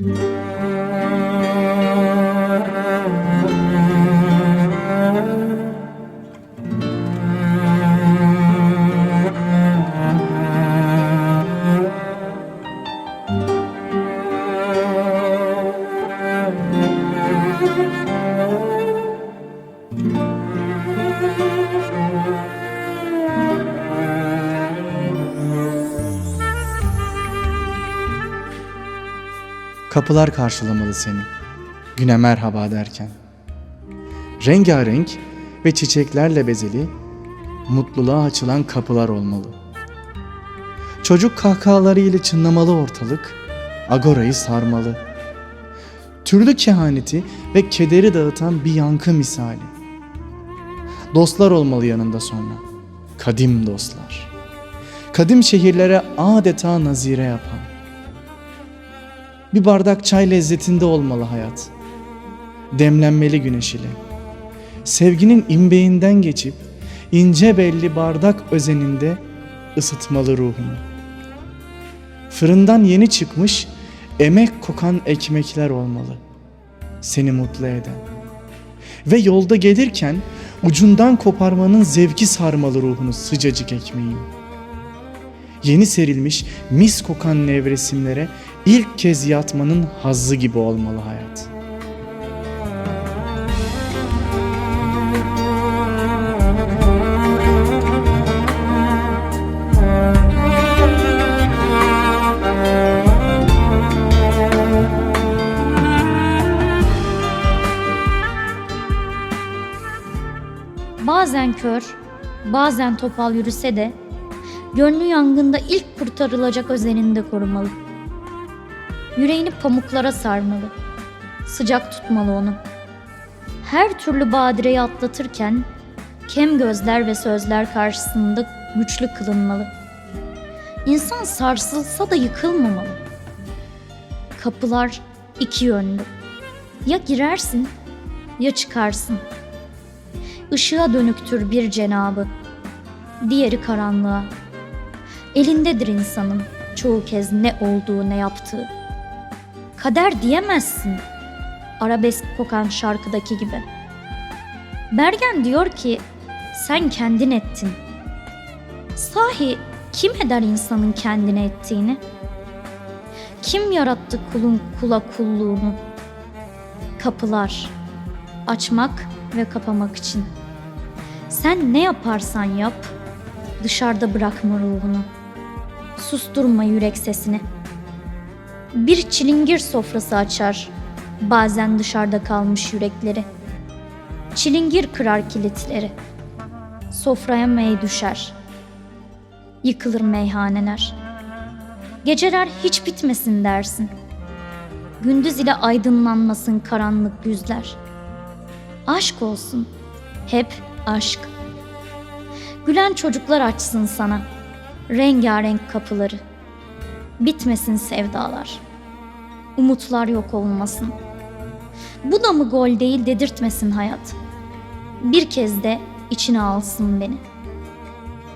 Música Kapılar karşılamalı seni. Güne merhaba derken. Rengarenk ve çiçeklerle bezeli, mutluluğa açılan kapılar olmalı. Çocuk kahkahaları ile çınlamalı ortalık, agorayı sarmalı. Türlü kehaneti ve kederi dağıtan bir yankı misali. Dostlar olmalı yanında sonra. Kadim dostlar. Kadim şehirlere adeta nazire yapan. Bir bardak çay lezzetinde olmalı hayat. Demlenmeli güneş ile. Sevginin imbeğinden geçip ince belli bardak özeninde ısıtmalı ruhumu. Fırından yeni çıkmış emek kokan ekmekler olmalı. Seni mutlu eden. Ve yolda gelirken ucundan koparmanın zevki sarmalı ruhunu sıcacık ekmeğin. Yeni serilmiş mis kokan nevresimlere ilk kez yatmanın hazzı gibi olmalı hayat. Bazen kör, bazen topal yürüse de gönlü yangında ilk kurtarılacak özeninde korumalı. Yüreğini pamuklara sarmalı. Sıcak tutmalı onu. Her türlü badireyi atlatırken kem gözler ve sözler karşısında güçlü kılınmalı. İnsan sarsılsa da yıkılmamalı. Kapılar iki yönlü. Ya girersin ya çıkarsın. Işığa dönüktür bir cenabı, diğeri karanlığa. Elindedir insanın çoğu kez ne olduğu ne yaptığı. Kader diyemezsin, arabesk kokan şarkıdaki gibi. Bergen diyor ki, sen kendin ettin. Sahi kim eder insanın kendine ettiğini? Kim yarattı kulun kula kulluğunu? Kapılar, açmak ve kapamak için. Sen ne yaparsan yap, dışarıda bırakma ruhunu. Susturma yürek sesini. Bir çilingir sofrası açar, bazen dışarıda kalmış yürekleri. Çilingir kırar kilitleri. Sofraya mey düşer. Yıkılır meyhaneler. Geceler hiç bitmesin dersin. Gündüz ile aydınlanmasın karanlık yüzler. Aşk olsun. Hep aşk. Gülen çocuklar açsın sana. Rengarenk kapıları. Bitmesin sevdalar. Umutlar yok olmasın. Bu da mı gol değil dedirtmesin hayat. Bir kez de içine alsın beni.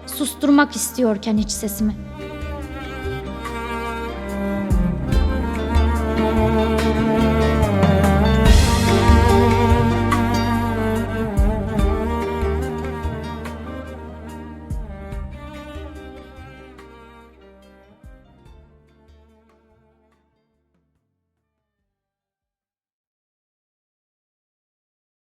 Susturmak istiyorken hiç sesimi.